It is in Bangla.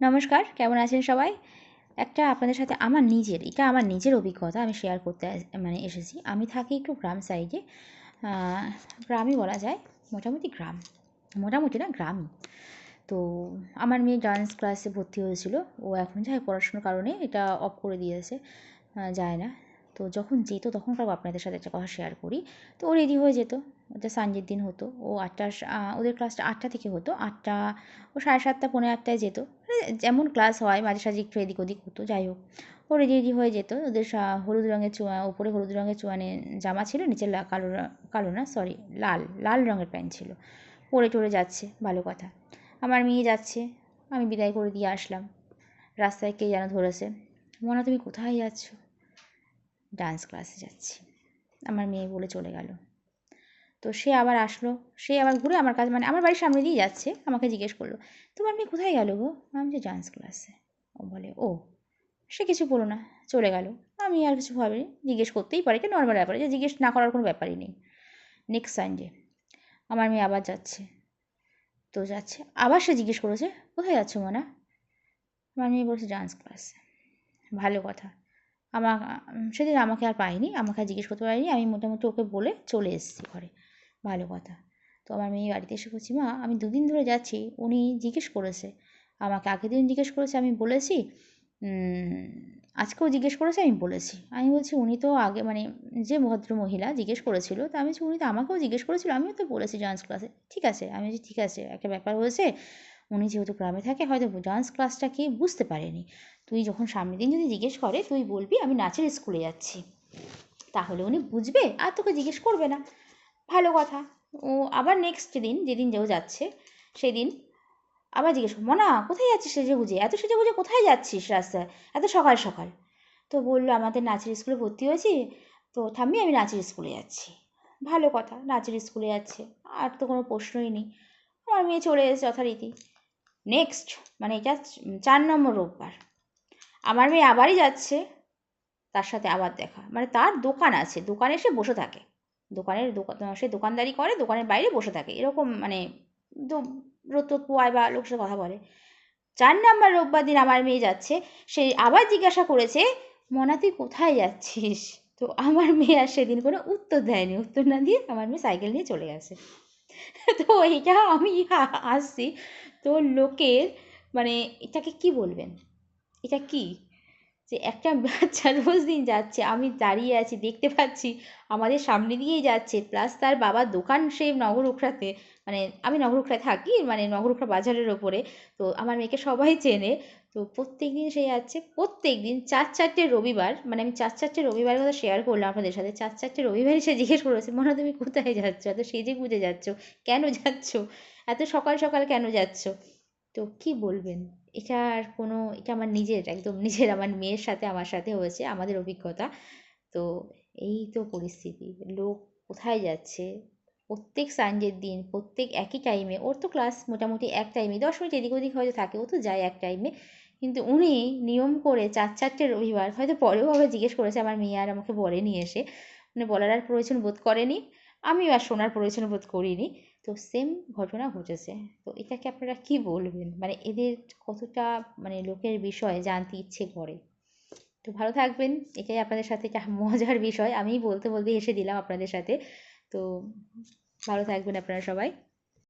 নমস্কার, কেমন আছেন সবাই? একটা আপনাদের সাথে আমার নিজের, এটা আমার নিজের অভিজ্ঞতা আমি শেয়ার করতে মানে এসেছি। আমি থাকি একটু গ্রাম সাইডে গ্রামই বলা যায়, মোটামুটি গ্রাম। মোটামুটি না, গ্রামই। তো আমার মেয়ে ডান্স ক্লাসে ভর্তি হয়েছিল, ও এখন যায় পড়াশোনার কারণে এটা অফ করে দিয়েছে যায় না। তো যখন যেত তখন সব আপনাদের সাথে একটা কথা শেয়ার করি। তো ও রেডি হয়ে যেত। ওটা সানডের দিন হতো। ও আটটা ওদের ক্লাসটা আটটা থেকে হতো। আটটা, ও সাড়ে সাতটা পনেরো আটটায় যেত। মানে যেমন ক্লাস হয়, মাঝে সাঝে একটু এদিক ওদিক হতো, যাই হোক। ও রেডি রেডি হয়ে যেত। ওদের হলুদ রঙের চোয়া ওপরে হলুদ রঙের চোয়ানে জামা ছিল, নিচে কালো কালো না সরি লাল লাল রঙের প্যান্ট ছিল। পরে টরে যাচ্ছে, ভালো কথা। আমার মেয়ে যাচ্ছে, আমি বিদায় করে দিয়ে আসলাম। রাস্তায় কে যেন ধরেছে। মনে তুমি কোথায় যাচ্ছ? ডান্স ক্লাসে যাচ্ছি। আমার মেয়ে বলে চলে গেল। তো সে আবার আসলো। সে আবার ঘুরে আমার কাছে মানে আমার বাড়ির সামনে দিয়ে যাচ্ছে। আমাকে জিজ্ঞেস করল, তোমার মেয়ে কোথায় গেল গো? আমি যে ডান্স ক্লাসে ও বলে, ও। সে কিছু বলো না, চলে গেল। আমি আর কিছু ভাবিনি জিজ্ঞেস করতেই পারি, এটা নর্মাল ব্যাপারে যে জিজ্ঞেস না করার কোনো ব্যাপারই নেই। নেক্সট সানডে আমার মেয়ে আবার যাচ্ছে। তো যাচ্ছে। আবার সে জিজ্ঞেস করেছে, কোথায় যাচ্ছ মনা? আমার মেয়ে বলছে ডান্স ক্লাসে ভালো কথা। আমা সেদিন আমাকে আর পাইনি, আমাকে আর জিজ্ঞেস করতে পারিনি, আমি মোটামুটি ওকে বলে চলে এসেছি ঘরে। ভালো কথা। তো আমার মেয়ে বাড়িতে এসে বলছি, মা, আমি দুদিন ধরে যাচ্ছি। উনি জিজ্ঞেস করেছে, আমাকে আগের দিন জিজ্ঞেস করেছে, আমি বলেছি? আজকেও জিজ্ঞেস করেছে, আমি বলেছি। আমি বলছি, উনি তো আগে মানে যে ভদ্র মহিলা জিজ্ঞেস করেছিল, তো আমি উনি তো আমাকেও জিজ্ঞেস করেছিল, আমিও তো বলেছি ডান্স ক্লাসে। ঠিক আছে। আমি বলছি, ঠিক আছে। একটা ব্যাপার হয়েছে উনি যেহেতু গ্রামে থাকে, হয়তো ডান্স ক্লাসটা কি বুঝতে পারেনি। তুই যখন সামনের দিন যদি জিজ্ঞেস করে, তুই বলবি, আমি নাচের স্কুলে যাচ্ছি। তাহলে উনি বুঝবে, আর তোকে জিজ্ঞেস করবে না। ভালো কথা। ও আবার নেক্সট দিন, যেদিন যেও যাচ্ছে, সেদিন আবার জিজ্ঞেস মনা, কোথায় যাচ্ছিস সেজে গুজে এত সেজে গুজে কোথায় যাচ্ছিস রাস্তায়? এত সকাল সকাল। তো বলল, আমাদের নাচের স্কুলে ভর্তি হয়েছি। তো থাম্মি, আমি নাচের স্কুলে যাচ্ছি। ভালো কথা, নাচের স্কুলে যাচ্ছে। আর তো কোনো প্রশ্নই নেই। আমার মেয়ে চলে এসেছে যথারীতি। নেক্সট মানে এটা চার নম্বর রোববার। আমার মেয়ে আবারই যাচ্ছে, তার সাথে আবার দেখা। মানে তার দোকান আছে, দোকানে এসে বসে থাকে। দোকানের দোকান সে দোকানদারি করে, দোকানের বাইরে বসে থাকে। এরকম মানে রোদ পোয়ায় বা লোকের সাথে কথা বলে। চার নাম্বার রোববার দিন আমার মেয়ে যাচ্ছে, সে আবার জিজ্ঞাসা করেছে, মনা তুই কোথায় যাচ্ছিস? তো আমার মেয়ে আর সেদিন কোনো উত্তর দেয়নি। উত্তর না দিয়ে আমার মেয়ে সাইকেল নিয়ে চলে গেছে। তো এইটা আমি আসছি। তো লোকের মানে এটাকে কি বলবেন? এটা কি? যে একটা বাচ্চা রোজ দিন যাচ্ছে, আমি দাঁড়িয়ে আছি, দেখতে পাচ্ছি, আমাদের সামনে দিয়েই যাচ্ছে। প্লাস তার বাবার দোকান সে নগরুখড়াতে মানে আমি নগরুখড়ায় থাকি মানে নগরুখড়া বাজারের ওপরে। তো আমার মেয়েকে সবাই চেনে। তো প্রত্যেক দিন সে যাচ্ছে প্রত্যেক দিন চার চারটে রবিবার মানে আমি চার চারটে রবিবারের কথা শেয়ার করলাম আপনাদের সাথে, চার চারটে রবিবারই সে জিজ্ঞেস করেছে, মনে, তুমি কোথায় যাচ্ছ? এত সেজে গুজে যাচ্ছ, কেন যাচ্ছ? এত সকাল সকাল কেন যাচ্ছ? তো কি বলবেন? এটা আর কোনো, এটা আমার নিজের, একদম নিজের, আমার মেয়ের সাথে, আমার সাথে হয়েছে, আমাদের অভিজ্ঞতা। তো এই তো পরিস্থিতি, লোক কোথায় যাচ্ছে? প্রত্যেক সানডের দিন, প্রত্যেক একই টাইমে ওর তো ক্লাস মোটামুটি এক টাইমে দশ মিনিট এদিক ওদিক হয়তো থাকে, ও তো যায় এক টাইমে কিন্তু উনি নিয়ম করে চার চারটে রবিবার হয়তো পরেও আবার জিজ্ঞেস করেছে, আমার মেয়ে আর আমাকে বলেনি এসে। মানে বলার আর প্রয়োজন বোধ করেনি, আমিও আর শোনার প্রয়োজন বোধ করিনি। তো সেম ঘটনা ঘটেছে। এটাকে আপনারা কি বলবেন? মানে এদের কতটা মানে লোকের বিষয় জানতে ইচ্ছে করে? তো ভালো থাকবেন। এটাই আপনাদের সাথে একটা মজার বিষয়। আমি বলতে বলতে এসে দিলাম আপনাদের সাথে। তো ভালো থাকবেন আপনারা সবাই।